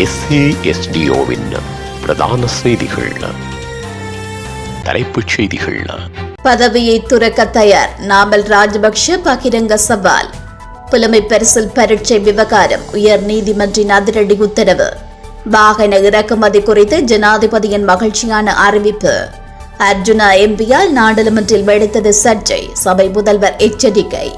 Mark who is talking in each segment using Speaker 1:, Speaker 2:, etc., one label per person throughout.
Speaker 1: எஸ்ஏஎஸ்டிஓவின் பிரதான செய்திகள். தலைப்புச் செய்திகள்.
Speaker 2: பதவியை துறக்க தயார் நாமல் ராஜபக்ஷ பகிரங்க சவால். புலமை பரிசில் பரீட்சை விவகாரம் உயர் நீதிமன்றின் அதிரடி உத்தரவு. வாகன இறக்குமதி குறித்து ஜனாதிபதியின் மகிழ்ச்சியான அறிவிப்பு. அர்ஜுனா எம்பியால் நாடாளுமன்றில் வெடித்தது சர்ச்சை சபை முதல்வர் எச்சரிக்கை.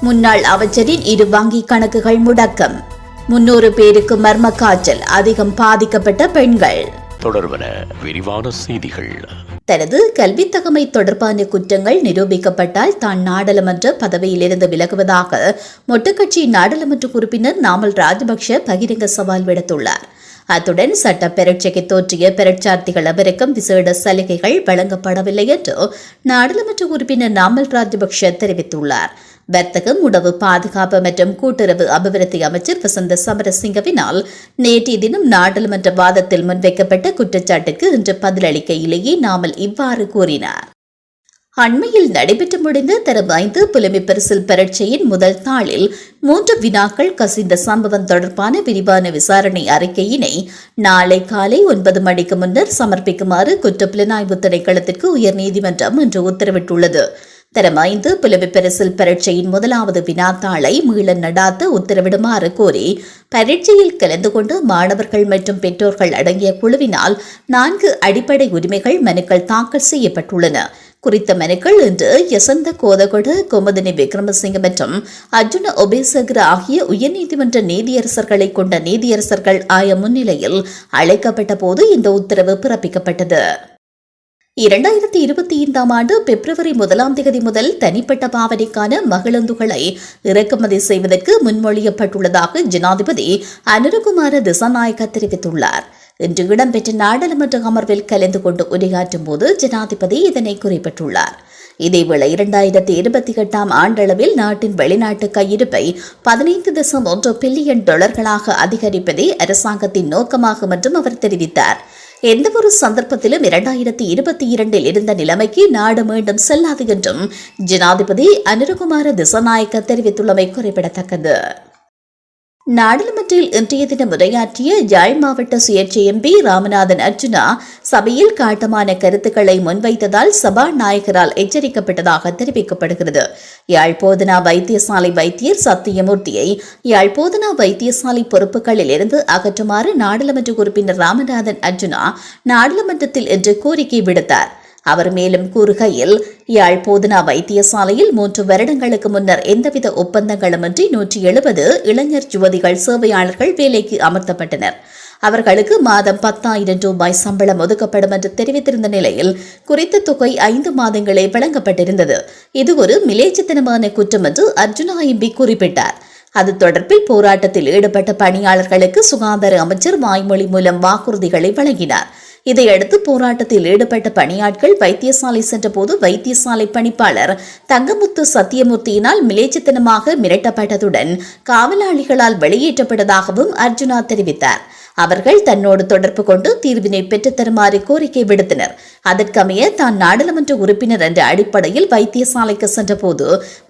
Speaker 2: முன்னாள் அமைச்சரின் இரு வங்கி கணக்குகள் முடக்கம். முன்னூறு பேருக்கு மர்ம காய்ச்சல் அதிகம் பாதிக்கப்பட்ட பெண்கள்.
Speaker 1: தொடர்வன விரிவான செய்திகள்.
Speaker 2: தனது கல்வித் தகமை தொடர்பான குற்றங்கள் நிரூபிக்கப்பட்டால் தான் நாடாளுமன்ற பதவியிலிருந்து விலகுவதாக மொட்டுக்கட்சி நாடாளுமன்ற உறுப்பினர் நாமல் ராஜபக்ஷ பகிரங்க சவால் விடுத்துள்ளார். அத்துடன் சட்ட பரீட்சைக்கு தோற்றிய பரீட்சார்த்திகள் அவருக்கும் விசேட சலுகைகள் வழங்கப்படவில்லை என்று நாடாளுமன்ற உறுப்பினர் நாமல் ராஜபக்ஷ தெரிவித்துள்ளார். வர்த்தகம் உணவு பாதுகாப்பு மற்றும் கூட்டுறவு அபிவிருத்தி அமைச்சர் வசந்த சமரசிங்கவினால் நேற்றைய தினம் நாடாளுமன்ற வாதத்தில் முன்வைக்கப்பட்ட குற்றச்சாட்டுக்கு இன்று பதிலளிக்கையிலேயே நாமல் இவ்வாறு கூறினார். அண்மையில் நடைபெற்று முடிந்த தரம் ஐந்து புலமை பரிசில் பரீட்சையின் முதல் தாளில் மூன்று வினாக்கள் கசிந்த சம்பவம் தொடர்பான விரிவான விசாரணை அறிக்கையினை நாளை காலை ஒன்பது மணிக்கு முன்னர் சமர்ப்பிக்குமாறு குற்றப்புலனாய்வு திணைக்களத்திற்கு உயர்நீதிமன்றம் இன்று உத்தரவிட்டுள்ளது. தரம் ஐந்து புலமை பரிசில் பரீட்சையின் முதலாவது வினாத்தாளை மீள நடாத்த உத்தரவிடுமாறு கோரி பரீட்சையில் கலந்து கொண்டு மாணவர்கள் மற்றும் பெற்றோர்கள் அடங்கிய குழுவினால் நான்கு அடிப்படை உரிமைகள் மனுக்கள் தாக்கல் செய்யப்பட்டுள்ளன. குறித்த மனுக்கள் இன்று யசந்த கோதகொடு கோமதினி விக்ரமசிங்க மற்றும் அர்ஜுன ஒபேசகர் ஆகிய உயர்நீதிமன்ற நீதியரசர்களை கொண்ட நீதியரசர்கள் ஆய முன்னிலையில் அழைக்கப்பட்ட போது இந்த உத்தரவு பிறப்பிக்கப்பட்டது. இரண்டாயிரத்தி இருபத்தி ஐந்தாம் ஆண்டு பிப்ரவரி முதலாம் தேதி முதல் தனிப்பட்ட பாவனைக்கான மகிழுந்துகளை இறக்குமதி செய்வதற்கு முன்மொழியப்பட்டுள்ளதாக ஜனாதிபதி அனுரகுமார திசாநாயக்க தெரிவித்துள்ளார். இன்று இடம்பெற்ற நாடாளுமன்ற அமர்வில் கலந்து கொண்டு உரையாற்றும் போது ஜனாதிபதி இதனை குறிப்பிட்டுள்ளார். இதேவேளை இரண்டாயிரத்தி இருபத்தி எட்டாம் ஆண்டளவில் நாட்டின் வெளிநாட்டு கையிருப்பை பதினைந்து தசம் ஒன்று பில்லியன் டாலர்களாக அதிகரிப்பதே அரசாங்கத்தின் நோக்கமாகும் என்றும் அவர் தெரிவித்தார். எந்தவொரு சந்தர்ப்பத்திலும் இரண்டாயிரத்தி இருபத்தி இரண்டில் இருந்த நிலைமைக்கு நாடு மீண்டும் செல்லாது என்றும் ஜனாதிபதி அனுரகுமார திசநாயக்க தெரிவித்துள்ளமை குறிப்பிடத்தக்கது. நாடாளுமன்றில் இன்றைய தினம் உரையாற்றிய யாழ் மாவட்ட சுயேட்சை எம்பி ராமநாதன் அர்ஜுனா சபையில் காட்டமான கருத்துக்களை முன்வைத்ததால் சபாநாயகரால் எச்சரிக்கப்பட்டதாக தெரிவிக்கப்படுகிறது. யாழ் போதனா வைத்தியசாலை வைத்தியர் சத்தியமூர்த்தியை யாழ் போதனா வைத்தியசாலை பொறுப்புகளில் இருந்து அகற்றுமாறு நாடாளுமன்ற உறுப்பினர் ராமநாதன் அர்ஜுனா நாடாளுமன்றத்தில் இன்று கோரிக்கை விடுத்தார். அவர் மேலும் கூறுகையில் யாழ் போதனா வைத்தியசாலையில் மூன்று வருடங்களுக்கு முன்னர் எந்தவித ஒப்பந்தங்களுமின்றி நூற்றி எழுபது இளைஞர் யுவதிகள் சேவையாளர்கள் வேலைக்கு அமர்த்தப்பட்டனர். அவர்களுக்கு மாதம் பத்தாயிரம் ரூபாய் சம்பளம் ஒதுக்கப்படும் என்று தெரிவித்திருந்த நிலையில் குறித்த தொகை ஐந்து மாதங்களே வழங்கப்பட்டிருந்தது. இது ஒரு மிலேச்சத்தனமான குற்றம் என்று அர்ஜுனா எம்பி குறிப்பிட்டார். அது தொடர்பில் போராட்டத்தில் ஈடுபட்ட பணியாளர்களுக்கு சுகாதார அமைச்சர் வாய்மொழி மூலம் வாக்குறுதிகளை வழங்கினார். இதையடுத்து போராட்டத்தில் ஈடுபட்ட பணியாட்கள் வைத்தியசாலை சென்றபோது வைத்தியசாலை பணிப்பாளர் தங்கமுத்து சத்தியமூர்த்தியினால் மிலேச்சத்தனமாக மிரட்டப்பட்டதுடன் காவலாளிகளால் வெளியேற்றப்பட்டதாகவும் அர்ஜுனா தெரிவித்தார். அவர்கள் தன்னோடு தொடர்பு கொண்டு தீர்வினை பெற்றுத்தருமாறு கோரிக்கை விடுத்தனர். அதற்கமைய தான் நாடாளுமன்ற உறுப்பினர் என்ற அடிப்படையில் வைத்தியசாலைக்கு சென்றபோது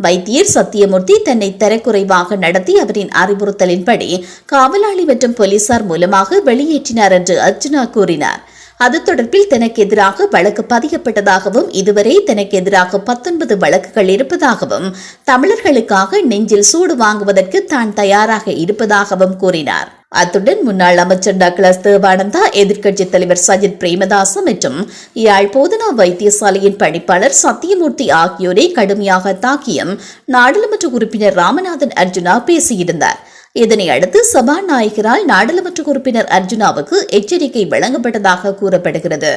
Speaker 2: வைத்தியர் சத்தியமூர்த்தி தன்னை தரக்குறைவாக நடத்தி அவரின் அறிவுறுத்தலின்படி காவலாளி மற்றும் போலீசார் மூலமாக வெளியேற்றினார் என்று அர்ஜுனா கூறினார். அது தொடர்பில் தனக்கு எதிராக வழக்கு பதியப்பட்டதாகவும் இதுவரை தனக்கு எதிராக பத்தொன்பது வழக்குகள் இருப்பதாகவும் தமிழர்களுக்காக நெஞ்சில் சூடு வாங்குவதற்கு தான் தயாராக இருப்பதாகவும் கூறினார். அத்துடன் முன்னாள் அமைச்சர் டக்ளஸ் தேவானந்தா எதிர்க்கட்சி தலைவர் சஜித் பிரேமதாச மற்றும் யாழ் போதனா வைத்தியசாலையின் பணிப்பாளர் சத்தியமூர்த்தி ஆகியோரை கடுமையாக தாக்கியும் நாடாளுமன்ற உறுப்பினர் ராமநாதன் அர்ஜுனா பேசியிருந்தார். இதனை அடுத்து சபாநாயகரால் நாடாளுமன்ற உறுப்பினர் அர்ஜுனாவுக்கு எச்சரிக்கை வழங்கப்பட்டதாக கூறப்படுகிறது.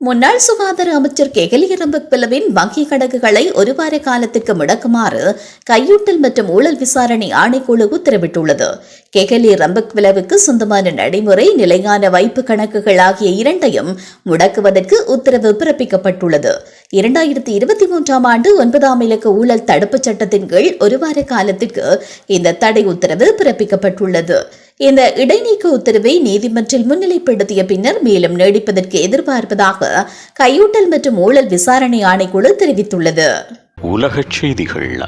Speaker 2: முன்னாள் சுகாதார அமைச்சர் கெகலி ரம்பக்பிலவின் வங்கி கணக்குகளை ஒரு வார காலத்திற்கு முடக்குமாறு கையூட்டல் மற்றும் ஊழல் விசாரணை ஆணைக்குழு உத்தரவிட்டுள்ளது. கெகலி ரம்பக்விலவுக்கு சொந்தமான நடைமுறை நிலையான வைப்பு கணக்குகள் ஆகிய இரண்டையும் முடக்குவதற்கு உத்தரவு பிறப்பிக்கப்பட்டுள்ளது. இரண்டாயிரத்தி இருபத்தி மூன்றாம் ஆண்டு ஒன்பதாம் இலக்க ஊழல் தடுப்புச் சட்டத்தின் கீழ் ஒரு வார காலத்திற்கு இந்த தடை உத்தரவு பிறப்பிக்கப்பட்டுள்ளது. இந்த இடைநீக்க உத்தரவை நீதிமன்றில் முன்னிலைப்படுத்திய பின்னர் மேலும் நீடிப்பதற்கு எதிர்பார்ப்பதாக கையூட்டல் மற்றும் ஊழல் விசாரணை ஆணைக்குழு தெரிவித்துள்ளது.
Speaker 1: உலகச் செய்திகள்.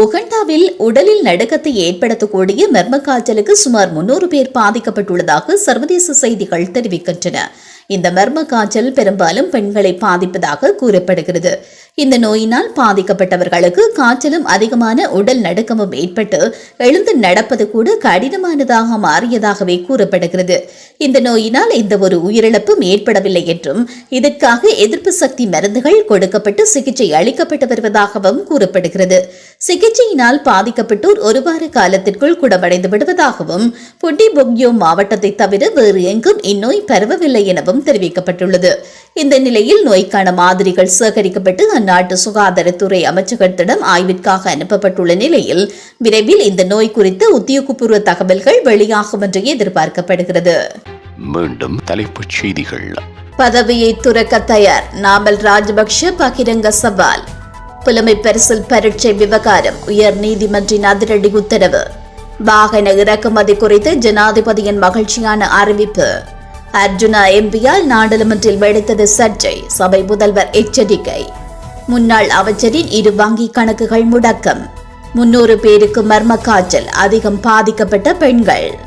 Speaker 2: உகண்டாவில் உடலில் நடுக்கத்தை ஏற்படுத்தக்கூடிய மர்ம காய்ச்சலுக்கு சுமார் முன்னூறு பேர் பாதிக்கப்பட்டுள்ளதாக சர்வதேச செய்திகள் தெரிவிக்கின்றன. இந்த மர்ம காய்ச்சல் பெரும்பாலும் பெண்களை பாதிப்பதாக கூறப்படுகிறது. இந்த நோயினால் பாதிக்கப்பட்டவர்களுக்கு காய்ச்சலும் அதிகமான உடல் நடுக்கமும் ஏற்பட்டு எழுந்து நடப்பது கூட கடினமானதாக மாறியதாகவே கூறப்படுகிறது. இந்த நோயினால் எந்த ஒரு உயிரிழப்பும் ஏற்படவில்லை என்றும் இதற்காக எதிர்ப்பு சக்தி மருந்துகள் கொடுக்கப்பட்டு சிகிச்சை அளிக்கப்பட்டு வருவதாகவும் கூறப்படுகிறது. சிகிச்சையினால் பாதிக்கப்பட்டோர் ஒரு வார காலத்திற்குள் குணமடைந்து விடுவதாகவும் புட்டி பொக்யோ மாவட்டத்தை தவிர வேறு எங்கும் இந்நோய் பரவவில்லை எனவும் தெரிவிக்கப்பட்டுள்ளது. இந்த நிலையில் நோய்க்கான மாதிரிகள் சேகரிக்கப்பட்டு அந்நாட்டு சுகாதாரத்துறை அமைச்சகத்திடம் ஆய்விற்காக அனுப்பப்பட்டுள்ள நிலையில் விரைவில் இந்த நோய் குறித்த உத்தியோகபூர்வ தகவல்கள் வெளியாகும் என்று எதிர்பார்க்கப்படுகிறது.
Speaker 1: மீண்டும் தலைப்புச் செய்திகள்.
Speaker 2: பதவியை துறக்க தயார். நாமல் ராஜபக்ஷ பகிரங்க சவால். புலமை பரிசில் பரீட்சை விவகாரம். உயர் நீதிமன்றின் அதிரடி உத்தரவு. வாகன இறக்குமதி குறித்து ஜனாதிபதியின் மகிழ்ச்சியான அறிவிப்பு. அர்ஜுனா எம்பியால் நாடாளுமன்றில் வெடித்தது சர்ச்சை. சபை முதல்வர் எச்சரிக்கை. முன்னாள் அமைச்சரின் இரு வங்கி கணக்குகள் முடக்கம். முன்னூறு பேருக்கு மர்ம காய்ச்சல் அதிகம் பாதிக்கப்பட்ட பெண்கள்.